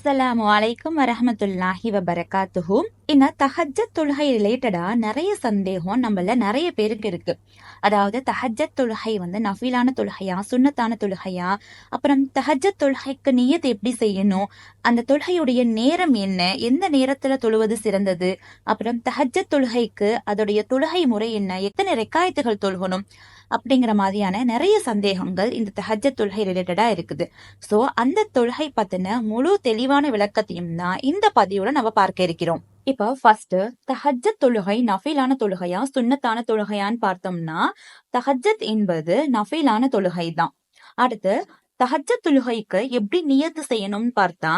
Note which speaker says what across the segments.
Speaker 1: அஸ்ஸலாமு அலைக்கும் வரஹமத்துல்லாஹி வபரகாத்துஹு. இந்த தஹஜத் தொழுகை ரிலேட்டடா நிறைய சந்தேகம் நம்மள நிறைய பேருக்கு இருக்கு. அதாவது தஹஜத் தொழுகை வந்து நஃபீலான தொழுகையா சுண்ணத்தான தொழுகையா அப்புறம் தஹஜத் தொழுகைக்கு நியத் எப்படி செய்யணும் அந்த தொழுகையுடைய நேரம் என்ன எந்த நேரத்துல தொழுவது சிறந்தது அப்புறம் தஹஜத் தொழுகைக்கு அதோடைய தொழுகை முறை என்ன எத்தனை ரெக்காயத்துகள் தொழுகணும் அப்படிங்கிற மாதிரியான நிறைய சந்தேகங்கள் இந்த தஹஜத் தொழுகை ரிலேட்டடா இருக்குது. சோ அந்த தொழுகை பத்தின முழு தெளிவான விளக்கத்தையும் தான் இந்த பதிவுல நம்ம பார்க்க இருக்கிறோம். இப்போ ஃபர்ஸ்ட் தஹஜத் தொழுகை நஃபீலான தொழுகையா சுண்ணத்தான தொழுகையான்னு பார்த்தோம்னா தஹஜத் என்பது நஃபீலான தொழுகை தான். அடுத்து தஹஜத் தொழுகைக்கு எப்படி நியத்து செய்யணும்னு பார்த்தா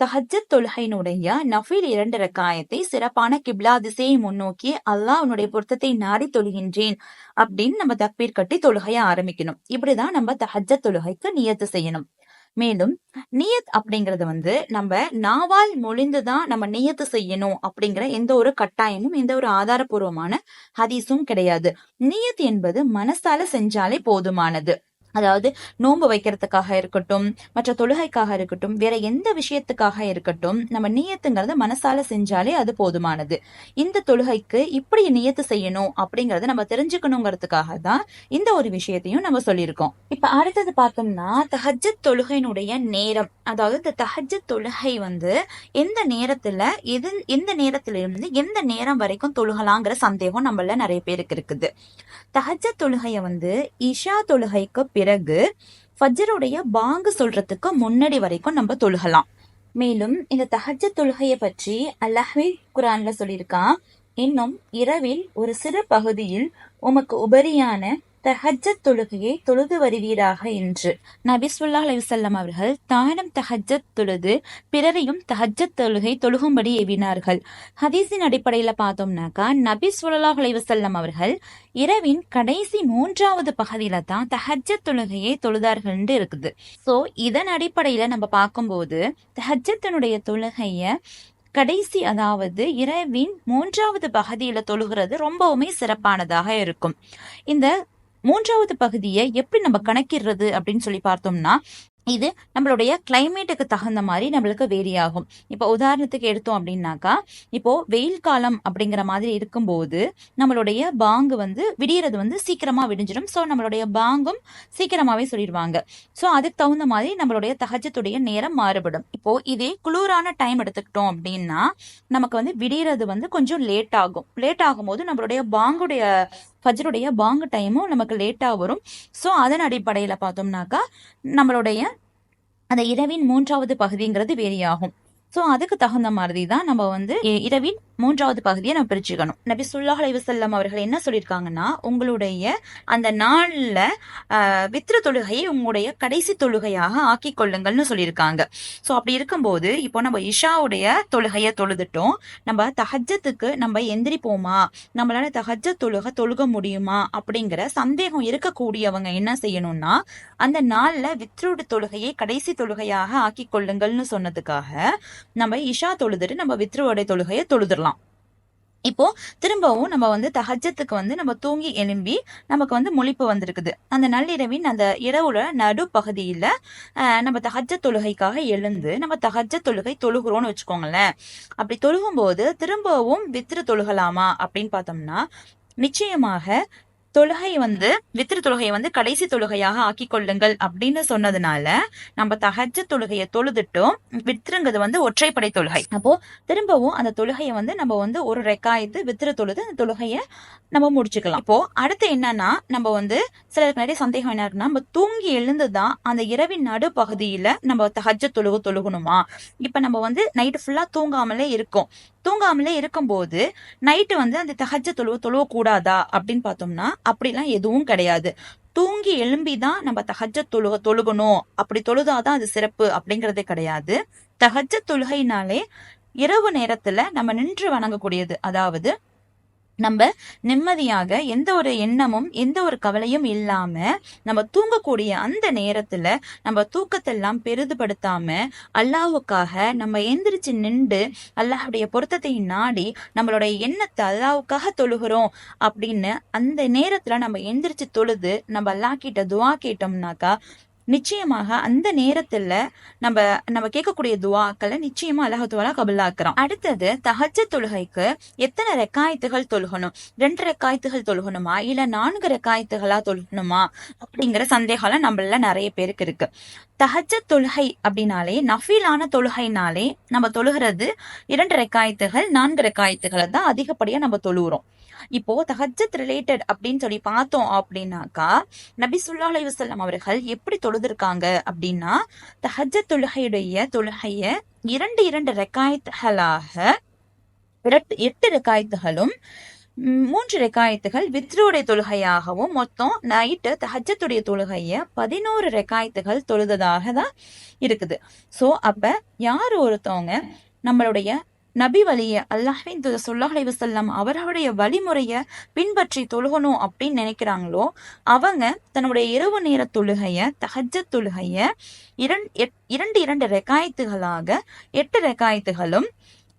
Speaker 1: தஹஜத் தொழுகையினுடைய நஃபீல் இரண்டு ரக்காயத்தை சிறப்பான கிப்லா திசையை முன்னோக்கி அல்லாஹ் உன்னுடைய பொருத்தத்தை நாடி தொழுகின்றேன் அப்படின்னு நம்ம தக்பீர் கட்டி தொழுகைய ஆரம்பிக்கணும். இப்படிதான் நம்ம தஹஜத் தொழுகைக்கு நியத்து செய்யணும். மேலும் நியத் அப்படிங்கறது வந்து நம்ம நாவால் மொழிந்துதான் நம்ம நியத்து செய்யணும் அப்படிங்கிற எந்த ஒரு கட்டாயமும் எந்த ஒரு ஆதாரபூர்வமான ஹதீஸும் கிடையாது. நியத் என்பது மனசால செஞ்சாலே போதுமானது. அதாவது நோன்பு வைக்கிறதுக்காக இருக்கட்டும் மற்ற தொழுகைக்காக இருக்கட்டும் வேற எந்த விஷயத்துக்காக இருக்கட்டும் நம்ம நியத்துங்கிறத மனசால செஞ்சாலே அது போதுமானது. இந்த தொழுகைக்கு இப்படி நியத்து செய்யணும் அப்படிங்கறத நம்ம தெரிஞ்சுக்கணுங்கிறதுக்காக தான் இந்த ஒரு விஷயத்தையும் நம்ம சொல்லியிருக்கோம். இப்ப அடுத்தது பார்த்தோம்னா தஹஜத் தொழுகையினுடைய நேரம். அதாவது இந்த தஹஜத் தொழுகை வந்து எந்த நேரத்துல எது எந்த நேரத்துல இருந்து எந்த நேரம் வரைக்கும் தொழுகலாங்கிற சந்தேகம் நம்மள நிறைய பேருக்கு இருக்குது. தஹஜத் தொழுகையை வந்து இஷா தொழுகைக்கு பிறகு ஃபஜ்ருடைய பாங்கு சொல்றதுக்கு முன்னாடி வரைக்கும் நம்ம தொழுகலாம். மேலும் இந்த தஹஜத் தொழுகையை பற்றி அல்லாஹ்வே குரான்ல சொல்லியிருக்கான். இன்னும் இரவில் ஒரு சிறு பகுதியில் உமக்கு உபரியான தஹஜத் தொழுகையை தொழுது வருவீராக என்று. நபி சுல்லா அலைஹி அவர்கள் தானும் தஹஜத் தொழுது பிறரையும் தஹஜத் தொழுகை தொழுகும்படி ஏவினார்கள் ஹதீஸின் அடிப்படையில பார்த்தோம்னாக்கா நபி சுல்லா அலிவசல்லம் அவர்கள் இரவின் கடைசி மூன்றாவது பகுதியில தான் தஹஜத் தொழுகையை தொழுதார்கள் இருக்குது. சோ இதன் அடிப்படையில நம்ம பார்க்கும்போது தஹஜத்தினுடைய தொழுகைய கடைசி அதாவது இரவின் மூன்றாவது பகுதியில தொழுகிறது ரொம்பவுமே சிறப்பானதாக இருக்கும். இந்த மூன்றாவது பகுதியை எப்படி நம்ம கணக்கிடுறது அப்படின்னு சொல்லி பார்த்தோம்னா இது நம்மளுடைய கிளைமேட்டுக்கு தகுந்த மாதிரி நம்மளுக்கு வேரி ஆகும். இப்போ உதாரணத்துக்கு எடுத்தோம் அப்படின்னாக்கா இப்போ வெயில் காலம் அப்படிங்கிற மாதிரி இருக்கும்போது நம்மளுடைய பாங்கு வந்து விடியறது வந்து சீக்கிரமா விடிஞ்சிடும். ஸோ நம்மளுடைய பாங்கும் சீக்கிரமாவே சொல்லிடுவாங்க. ஸோ அதுக்கு தகுந்த மாதிரி நம்மளுடைய தகஜத்துடைய நேரம் மாறுபடும். இப்போ இதே குளிரான டைம் எடுத்துக்கிட்டோம் அப்படின்னா நமக்கு வந்து விடியறது வந்து கொஞ்சம் லேட் ஆகும். லேட் ஆகும்போது நம்மளுடைய பாங்குடைய ஃபஜருடைய பாங்கு டைமும் நமக்கு லேட்டாக வரும். ஸோ அதன் அடிப்படையில் பார்த்தோம்னாக்கா நம்மளுடைய அந்த இரவின் மூன்றாவது பகுதிங்கிறது வேரியாகும் ஸோ அதுக்கு தகுந்த மாதிரி தான் நம்ம வந்து இரவின் மூன்றாவது பகுதியை நம்ம பிரிச்சுக்கணும். நபி சுல்லாஹ் அலைவசல்லம் அவர்கள் என்ன சொல்லியிருக்காங்கன்னா உங்களுடைய அந்த நாளில் வித்திர தொழுகையை உங்களுடைய கடைசி தொழுகையாக ஆக்கி கொள்ளுங்கள்னு சொல்லியிருக்காங்க. ஸோ அப்படி இருக்கும்போது இப்போ நம்ம இஷாவுடைய தொழுகையை தொழுதுட்டோம். நம்ம தஹஜத்துக்கு நம்ம எந்திரிப்போமா? நம்மளால தஹஜ தொழுகை தொழுக முடியுமா? அப்படிங்கிற சந்தேகம் இருக்கக்கூடியவங்க என்ன செய்யணும்னா அந்த நாளில் வித்ருடு தொழுகையை கடைசி தொழுகையாக ஆக்கி கொள்ளுங்கள்னு சொன்னதுக்காக நம்ம இஷா தொழுதுட்டு நம்ம வித்ருவோடைய தொழுகையை தொழுதுடலாம். இப்போ திரும்பவும் நம்ம வந்து தஹஜத்துக்கு வந்து நம்ம தூங்கி எழும்பி நமக்கு வந்து முழிப்பு வந்திருக்குது. அந்த நள்ளிரவின் அந்த இரவுல நடு பகுதியில நம்ம தஹஜ தொழுகைக்காக எழுந்து நம்ம தஹஜ தொழுகை தொழுகிறோம்னு வச்சுக்கோங்களேன். அப்படி தொழுகும்போது திரும்பவும் வித்ரு தொழுகலாமா அப்படின்னு பார்த்தோம்னா நிச்சயமாக தொழுகை வந்து வித்திரு தொழுகையை வந்து கடைசி தொழுகையாக ஆக்கி கொள்ளுங்கள் அப்படின்னு சொன்னதுனால நம்ம தகஜ தொழுகையை தொழுதுட்டும். வித்திருங்கிறது வந்து ஒற்றைப்படை தொழுகை. அப்போ திரும்பவும் அந்த தொழுகையை வந்து நம்ம வந்து ஒரு ரெக்காயத்து வித்திரு தொழுது அந்த தொழுகையை நம்ம முடிச்சுக்கலாம். இப்போ அடுத்து என்னன்னா நம்ம வந்து சிலருக்கு நிறைய சந்தேகம் என்ன இருக்குன்னா நம்ம தூங்கி எழுந்துதான் அந்த இரவின் நடு பகுதியில நம்ம தகஜ தொழுகு தொழுகணுமா? இப்ப நம்ம வந்து நைட்டு ஃபுல்லா தூங்காமலே இருக்கும். தூங்காமலே இருக்கும்போது நைட்டு வந்து அந்த தகஜ தொழுவ கூடாதா அப்படின்னு பார்த்தோம்னா அப்படிலாம் எதுவும் கிடையாது. தூங்கி எழும்பி தான் நம்ம தகஜ தொழுக தொழுகணும். அப்படி தொழுதாதான் அது சிறப்பு அப்படிங்கறதே கிடையாது. தகஜ தொழுகைனாலே இரவு நேரத்துல நம்ம நின்று வணங்கக்கூடியது. அதாவது நம்ம நிம்மதியாக எந்த ஒரு எண்ணமும் எந்த ஒரு கவலையும் இல்லாம நம்ம தூங்கக்கூடிய அந்த நேரத்துல நம்ம தூக்கத்தெல்லாம் பெரிதுபடுத்தாம அல்லாஹ்வுக்காக நம்ம எந்திரிச்சு நின்று அல்லாஹ்வுடைய பொருத்தத்தை நாடி நம்மளுடைய எண்ணத்தை அல்லாஹ்வுக்காக தொழுகிறோம் அப்படின்னு அந்த நேரத்துல நம்ம எந்திரிச்சு தொழுது நம்ம அல்லாஹ் கிட்ட துவா கேட்டோம்னாக்கா நிச்சயமாக அந்த நேரத்துல நம்ம நம்ம கேட்கக்கூடிய துவாக்களை நிச்சயமா அல்லாஹுவாலா கபுல்லாக்குறான். அடுத்தது தஹஜ தொழுகைக்கு எத்தனை ரெக்காயத்துகள் தொழுகணும்? ரெண்டு ரெக்காயத்துகள் தொழுகணுமா? இல்ல நான்கு ரெக்காயத்துகளா தொழுகணுமா? அப்படிங்கிற சந்தேகம் நம்மள நிறைய பேருக்கு இருக்கு. தஹஜ தொழுகை அப்படின்னாலே நஃபீலான தொழுகைனாலே நம்ம தொழுகிறது இரண்டு ரெக்காயத்துகள் நான்கு ரெக்காயத்துகளை தான் அதிகப்படியா நம்ம தொழுகிறோம். இப்போ தஹஜத் ரிலேட்டட் அப்படின்னு சொல்லி பார்த்தோம் அப்படின்னாக்கா நபி சுல்லா அலி அவர்கள் எப்படி தொழுதிருக்காங்க அப்படின்னா தஹஜத் தொழுகையுடைய தொழுகைய இரண்டு இரண்டு ரெக்காயத்துகளாக எட்டு ரெக்காயத்துகளும் மூன்று ரெக்காயத்துகள் வித்ருடைய தொழுகையாகவும் மொத்தம் நைட்டு தஹஜத்துடைய தொழுகைய பதினோரு ரெக்காயத்துகள் தொழுததாக தான் இருக்குது. சோ அப்ப யார் ஒருத்தவங்க நம்மளுடைய நபி வழிய அல்லாஹின் சொல்லாஹ் வசல்லம் அவர்களுடைய வழிமுறைய பின்பற்றி தொழுகணும் அப்படின்னு நினைக்கிறாங்களோ அவங்க தன்னுடைய இரவு நேர தொழுகைய தகஜ தொழுகைய இரண்டு இரண்டு ரெக்காயத்துகளாக எட்டு ரெக்காயத்துகளும்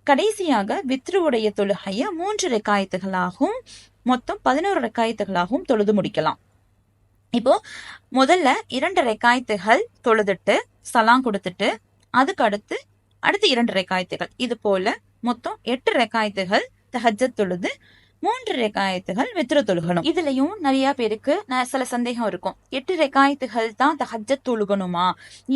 Speaker 1: கடைசியாக வித்ருவுடைய தொழுகைய மூன்று ரெக்காயத்துகளாகவும் மொத்தம் பதினோரு ரெக்காயத்துகளாகவும் தொழுது முடிக்கலாம். இப்போ முதல்ல இரண்டு ரெக்காயத்துகள் தொழுதுட்டு சலாம் கொடுத்துட்டு அதுக்கு அடுத்து அடுத்து இரண்டு ரெக்காயத்துகள். இது போல மொத்தம் எட்டு ரெக்காயத்துகள் தஹஜத் தொழுது மூன்று ரெக்காயத்துகள் வித்திர தொழுகணும். இதுலயும் நிறைய பேருக்கு சில சந்தேகம் இருக்கும். எட்டு ரெக்காயத்துகள் தான் தஹஜ தொழுகணுமா?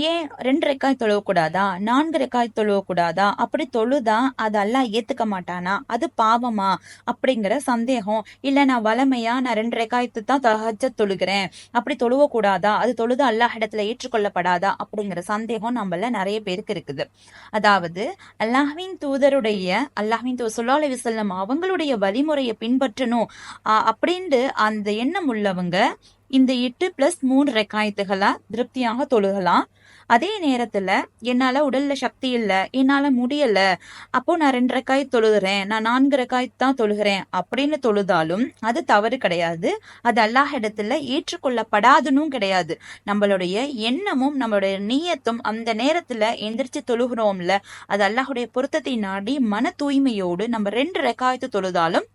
Speaker 1: ஏன் ரெண்டு ரெக்காய் தொழுவ கூடாதா நான்கு ரெக்காய் தொழுவ கூடாதா அப்படி தொழுதா அதெல்லாம் ஏத்துக்க மாட்டானா? அது பாவமா? அப்படிங்கிற சந்தேகம். இல்ல நான் வளமையா நான் ரெண்டு ரெக்காயத்து தான் தஹஜ தொழுகிறேன். அப்படி தொழுவ கூடாதா அது தொழுது அல்லாஹ் இடத்துல ஏற்றுக்கொள்ளப்படாதா? அப்படிங்கிற சந்தேகம் நம்மள நிறைய பேருக்கு இருக்குது. அதாவது அல்லாஹ்வின் தூதருடைய அல்லாஹ்வின் தூ சுல்லா அலி அவங்களுடைய வழிமுறையை பின்பற்றணும். அப்படின்ட்டு அந்த எண்ணம் உள்ளவங்க இந்த எட்டு பிளஸ் மூணு ரெக்காயத்துகளா திருப்தியாக தொழுகலாம். அதே நேரத்துல என்னால உடல்ல சக்தி இல்ல என்னால முடியல அப்போ நான் ரெண்டு ரெக்காய் தொழுகிறேன் நான் நான்கு ரெக்காய் தான் தொழுகிறேன் அப்படின்னு தொழுதாலும் அது தவறு கிடையாது. அது அல்லாஹ் இடத்துல ஏற்றுக்கொள்ளப்படாதுன்னு கிடையாது. நம்மளுடைய எண்ணமும் நம்மளுடைய நீயத்தும் அந்த நேரத்துல எந்திரிச்சு தொழுகிறோம்ல அது அல்லாஹுடைய பொருத்தத்தை நாடி மன தூய்மையோடு நம்ம ரெண்டு ரெக்காயத்து தொழுதாலும்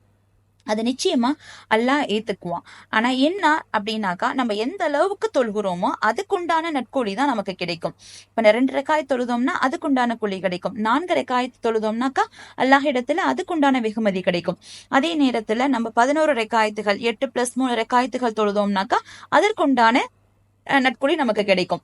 Speaker 1: அது நிச்சயமா அல்லாஹ் ஏத்துக்குவான். ஆனா என்ன அப்படின்னாக்கா நம்ம எந்த அளவுக்கு தொழுகிறோமோ அதுக்குண்டான நட்கூலி தான் நமக்கு கிடைக்கும். இப்ப ரெண்டு ரெக்காய் தொழுதோம்னா அதுக்குண்டான கூலி கிடைக்கும். நான்கு ரெக்காய் தொழுதோம்னாக்கா அல்லாஹ் இடத்துல அதுக்குண்டான வெகுமதி கிடைக்கும். அதே நேரத்துல நம்ம பதினோரு ரெக்காயத்துகள் எட்டு பிளஸ் மூணு ரெக்காயத்துகள் தொழுதோம்னாக்கா அதற்குண்டான நட்கூலி நமக்கு கிடைக்கும்.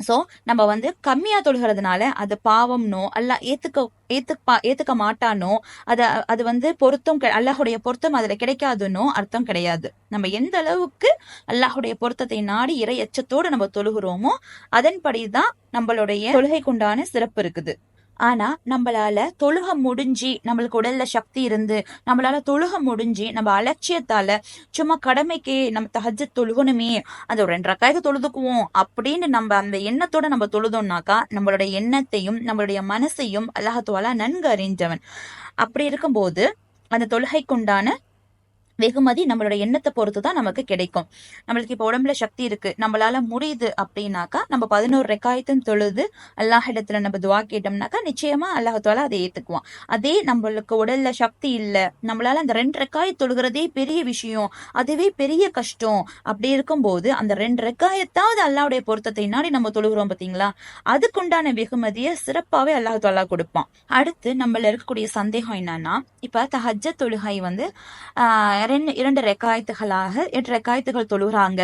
Speaker 1: ஸோ நம்ம வந்து கம்மியாக தொழுகிறதுனால அது பாவம்னோ அல்ல ஏற்றுக்க ஏத்துப்பா ஏற்றுக்க மாட்டானோ அதை அது வந்து பொருத்தம் அல்லாஹுடைய பொருத்தம் அதில் கிடைக்காதுன்னோ அர்த்தம் கிடையாது. நம்ம எந்த அளவுக்கு அல்லாஹுடைய பொருத்தத்தை நாடி இறை எச்சத்தோடு நம்ம தொழுகிறோமோ அதன்படிதான் நம்மளுடைய தொழுகைக்குண்டான சிறப்பு இருக்குது. ஆனா நம்மளால தொழுக முடிஞ்சு நம்மளுக்கு உடல்ல சக்தி இருந்து நம்மளால தொழுக முடிஞ்சு நம்ம அலட்சியத்தால சும்மா கடமைக்கு நம்ம தஹஜ தொழுகணுமே அந்த ஒரு ரெண்டு ரக்காய்க்கு தொழுதுக்குவோம் அப்படின்னு நம்ம அந்த எண்ணத்தோட நம்ம தொழுதோம்னாக்கா நம்மளுடைய எண்ணத்தையும் நம்மளுடைய மனசையும் அல்லாஹத்துவாலா நன்கு அறிஞ்சவன் அப்படி இருக்கும்போது அந்த தொழுகைக்குண்டான வெகுமதி நம்மளோட எண்ணத்தை பொறுத்து தான் நமக்கு கிடைக்கும். நம்மளுக்கு இப்போ உடம்புல சக்தி இருக்கு. நம்மளால முடியுது அப்படின்னாக்கா நம்ம பதினோரு ரெக்காயத்தும் தொழுது அல்லாஹ் இடத்துல நம்ம துவா கேட்டோம்னாக்கா நிச்சயமா அல்லாஹால அதை ஏத்துக்குவான். அதே நம்மளுக்கு உடல்ல சக்தி இல்லை நம்மளால அந்த ரெண்டு ரெக்காய தொழுகிறதே பெரிய விஷயம் அதுவே பெரிய கஷ்டம். அப்படி இருக்கும்போது அந்த ரெண்டு ரெக்காயத்தாவது அல்லாவுடைய பொருத்தத்தை நாடி நம்ம தொழுகிறோம் பார்த்தீங்களா அதுக்குண்டான வெகுமதியை சிறப்பாவே அல்லாஹாலா கொடுப்பான். அடுத்து நம்மள இருக்கக்கூடிய சந்தேகம் என்னன்னா இப்ப தஹஜ தொழுகை வந்து ஆஹ் ரெண்டு இரண்டு ரெக்காயத்துகளாக எட்டு ரெக்காயத்துகள் தொழுகிறாங்க?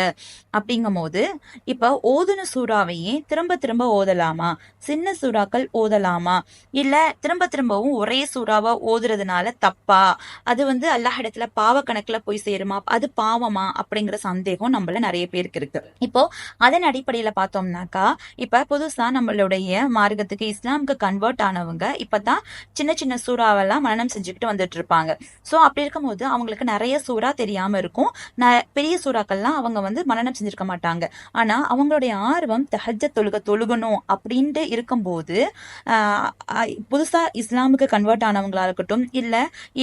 Speaker 1: அப்படிங்கும் போது இப்ப ஓதுன சூறாவையே திரும்ப திரும்ப ஓதலாமா? சின்ன சூறாக்கள் ஓதலாமா? இல்ல திரும்ப திரும்பவும் ஒரே சூறாவா ஓதுறதுனால தப்பா? அது வந்து அல்லாஹ் இடத்துல பாவ கணக்குல போய் சேருமா? அது பாவமா? அப்படிங்கிற சந்தேகம் நம்மள நிறைய பேருக்கு இருக்கு. இப்போ அதன் அடிப்படையில பார்த்தோம்னாக்கா இப்ப புதுசா நம்மளுடைய மார்க்கத்துக்கு இஸ்லாமுக்கு கன்வெர்ட் ஆனவங்க இப்பதான் சின்ன சின்ன சூறாவெல்லாம் மரணம் செஞ்சுக்கிட்டு வந்துட்டு இருப்பாங்க. சோ அப்படி இருக்கும்போது அவங்களுக்கு நிறைய நிறைய சூறா தெரியாம இருக்கும். பெரிய சூறாக்கள்லாம் அவங்க வந்து மனநம் செஞ்சிருக்க மாட்டாங்க. ஆனா அவங்களுடைய ஆர்வம் தஹஜ தொழுக தொழுகணும் அப்படின்ட்டு இருக்கும்போது புதுசா இஸ்லாமுக்கு கன்வெர்ட் ஆனவங்களா இருக்கட்டும் இல்ல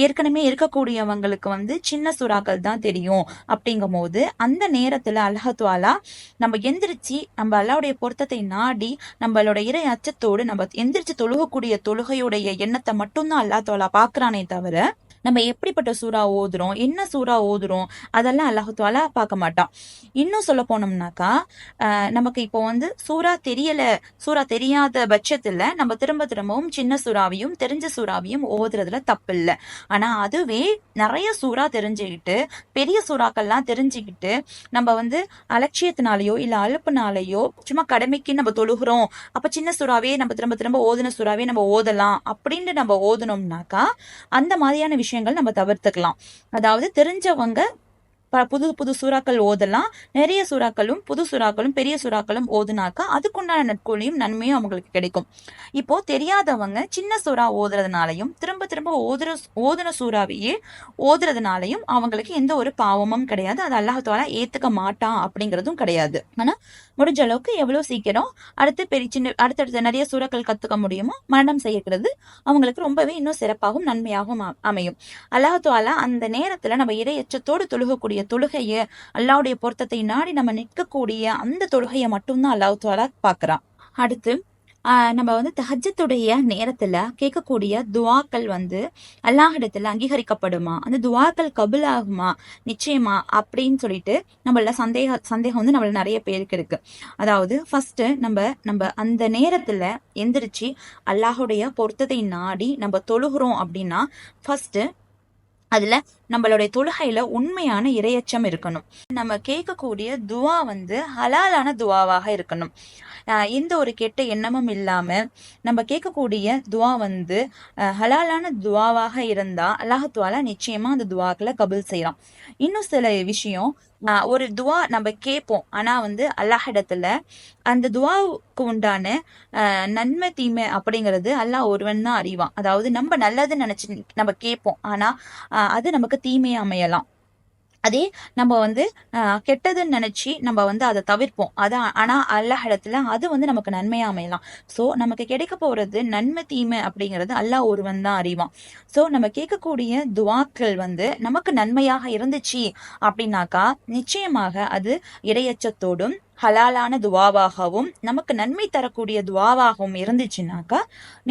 Speaker 1: ஏற்கனவே இருக்கக்கூடியவங்களுக்கு வந்து சின்ன சூறாக்கள் தான் தெரியும் அப்படிங்கும் போது அந்த நேரத்துல அலஹத்வாலா நம்ம எந்திரிச்சு நம்ம அல்லாவுடைய பொருத்தத்தை நாடி நம்மளோட இறை அச்சத்தோடு நம்ம எந்திரிச்சு தொழுகக்கூடிய தொழுகையுடைய எண்ணத்தை மட்டும்தான் அல்லா தோலா பாக்குறானே தவிர நம்ம எப்படிப்பட்ட சூறா ஓதுறோம்? என்ன சூறா ஓதுறோம்? அதெல்லாம் அல்லாஹு பார்க்க மாட்டான். இன்னும் சொல்ல போனோம்னாக்கா நமக்கு இப்போ வந்து சூறா தெரியல சூறா தெரியாத பட்சத்துல நம்ம திரும்ப திரும்பவும் சின்ன சூறாவையும் தெரிஞ்ச சூறாவையும் ஓதுறதுல தப்பு இல்லை. ஆனா அதுவே நிறைய சூறா தெரிஞ்சுக்கிட்டு பெரிய சூறாக்கள்லாம் தெரிஞ்சுக்கிட்டு நம்ம வந்து அலட்சியத்தினாலேயோ இல்ல அழுப்புனாலேயோ சும்மா கடமைக்கு நம்ம தொழுகிறோம் அப்ப சின்ன சூறாவே நம்ம திரும்ப திரும்ப ஓதுன சூறாவே நம்ம ஓதலாம் அப்படின்னு நம்ம ஓதுனோம்னாக்கா அந்த மாதிரியான விஷயங்கள் நம்ம தவிர்த்துக்கலாம். அதாவது தெரிஞ்சவங்க ப- புது புது சுறாக்கள் ஓதலாம். நிறைய சுறாக்களும் புது சுறாக்களும் பெரிய சுறாக்களும் ஓதுனாக்கா அதுக்குண்டான நட்கொழியும் நன்மையும் அவங்களுக்கு கிடைக்கும். இப்போ தெரியாதவங்க சின்ன சுறா ஓதுறதுனாலையும் திரும்ப திரும்ப ஓதுற ஓதுன சூறாவையே ஓதுறதுனாலையும் அவங்களுக்கு எந்த ஒரு பாவமும் கிடையாது. அது அல்லாஹால ஏத்துக்க மாட்டான் அப்படிங்கிறதும் கிடையாது. ஆனா முடிஞ்ச அளவுக்கு எவ்வளோ சீக்கிரம் அடுத்து பெரிய சின்ன அடுத்தடுத்த நிறைய சூறாக்கள் கற்றுக்க முடியுமோ மரணம் செய்யறது அவங்களுக்கு ரொம்பவே இன்னும் சிறப்பாகவும் நன்மையாகவும் அமையும். அல்லாஹாலா அந்த நேரத்தில் நம்ம இரையச்சத்தோடு தொழுகக்கூடிய தொழுகையை அல்லாவுடைய பொருத்தத்தை நாடி நம்ம நிற்கக்கூடிய அந்த தொழுகையை மட்டும்தான் அல்லாஹாலா பார்க்குறான். அடுத்து நம்ம வந்து தஹஜத்துடைய நேரத்துல கேட்கக்கூடிய துவாக்கள் வந்து அல்லாஹிடத்துல அங்கீகரிக்கப்படுமா? அந்த துவாக்கள் கபுல் ஆகுமா? நிச்சயமா அப்படின்னு சொல்லிட்டு நம்மள சந்தேக சந்தேகம் வந்து நம்மள நிறைய பேருக்கு இருக்கு. அதாவது ஃபர்ஸ்ட் நம்ம நம்ம அந்த நேரத்துல எந்திரிச்சு அல்லாஹுடைய பொருத்தத்தை நாடி நம்ம தொழுகிறோம் அப்படின்னா ஃபர்ஸ்ட் அதுல நம்மளுடைய தொழுகையில உண்மையான இரையச்சம் இருக்கணும். நம்ம கேட்கக்கூடிய துவா வந்து ஹலாலான துவாவாக இருக்கணும். எந்த ஒரு கெட்ட எண்ணமும் இல்லாம நம்ம கேட்கக்கூடிய துவா வந்து ஹலாலான துவாவாக இருந்தா அல்லாஹத்துவால நிச்சயமா அந்த துவாக்களை கபுல் செய்யலாம். இன்னும் சில விஷயம் ஒரு துவா நம்ம கேட்போம். ஆனா வந்து அல்லாஹிடத்துல அந்த துவாவுக்கு உண்டான நன்மை தீமை அப்படிங்கிறது அல்லாஹ் ஒருவன் தான் அறிவான். அதாவது நம்ம நல்லது நினைச்சு நம்ம கேட்போம். ஆனா அது நமக்கு தீமை அமையலாம் அதே நம்ம வந்து கெட்டதுன்னு நினைச்சு நம்ம வந்து அதை தவிர்ப்போம். அது ஆனா அல்லாஹ் இடத்துல அது வந்து நமக்கு நன்மையா அமையலாம் சோ நமக்கு கிடைக்க போறது நன்மை தீமை அப்படிங்கிறது அல்லாஹ் ஒருவன் தான் அறிவான். சோ நம்ம கேட்கக்கூடிய துவாக்கள் வந்து நமக்கு நன்மையாக இருந்துச்சு அப்படின்னாக்கா நிச்சயமாக அது இடையச்சத்தோடும் ஹலாலான துவாவாகவும் நமக்கு நன்மை தரக்கூடிய துவாவாகவும் இருந்துச்சுனாக்கா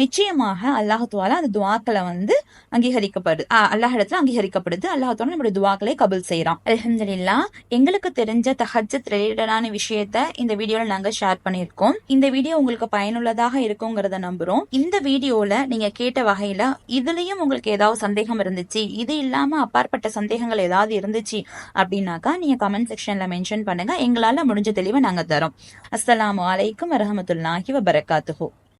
Speaker 1: நிச்சயமாக அல்லாஹுவால அந்த துவாக்களை வந்து அங்கீகரிக்கப்படுது அல்லாஹ் இடத்துல அங்கீகரிக்கப்படுது. அல்லாஹால நம்மளுடைய துவாக்களை கபில் செய்யறான் அலஹம்துல்லா எங்களுக்கு தெரிஞ்ச தஹஜத் ரிலேட்டடான விஷயத்த இந்த வீடியோல நாங்க ஷேர் பண்ணியிருக்கோம். இந்த வீடியோ உங்களுக்கு பயனுள்ளதாக இருக்குங்கிறத நம்புறோம். இந்த வீடியோல நீங்க கேட்ட வகையில இதுலயும் உங்களுக்கு ஏதாவது சந்தேகம் இருந்துச்சு இது இல்லாம அப்பாற்பட்ட சந்தேகங்கள் ஏதாவது இருந்துச்சு அப்படின்னாக்கா நீங்க கமெண்ட் செக்ஷன்ல மென்ஷன் பண்ணுங்க. எங்களால முடிஞ்ச தெளிவை நாங்கள் தரோம். அஸ்லாம் வலைக்கம் வரமத்துல்லாஹி வபரகாத்துஹு.